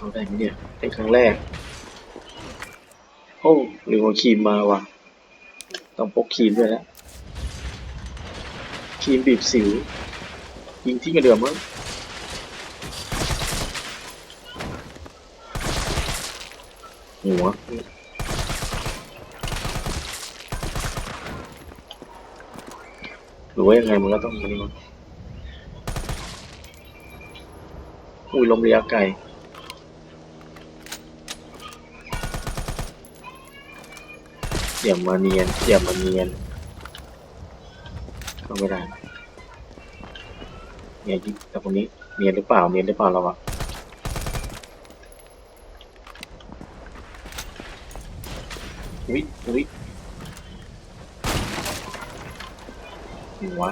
เข้าได้ไหมเนี่ย เป็นครั้งแรก โอ้หรือว่าครีมมาว่ะ ต้องพกครีมด้วยแล้วครีมบีบสิว ยิงที่กระเดื่อมมั้งหัวหรือว่ายังไงมันก็ต้องมีนี่มั้งอุ้ยลมเระยไกล อย่ามาเนียนอย่ามาเนียนเขาไม่ได้เนี่ยยิงแต่คนนี้เนียนหรือเปล่าเนียนหรือเปล่าเราอะวิวิหัว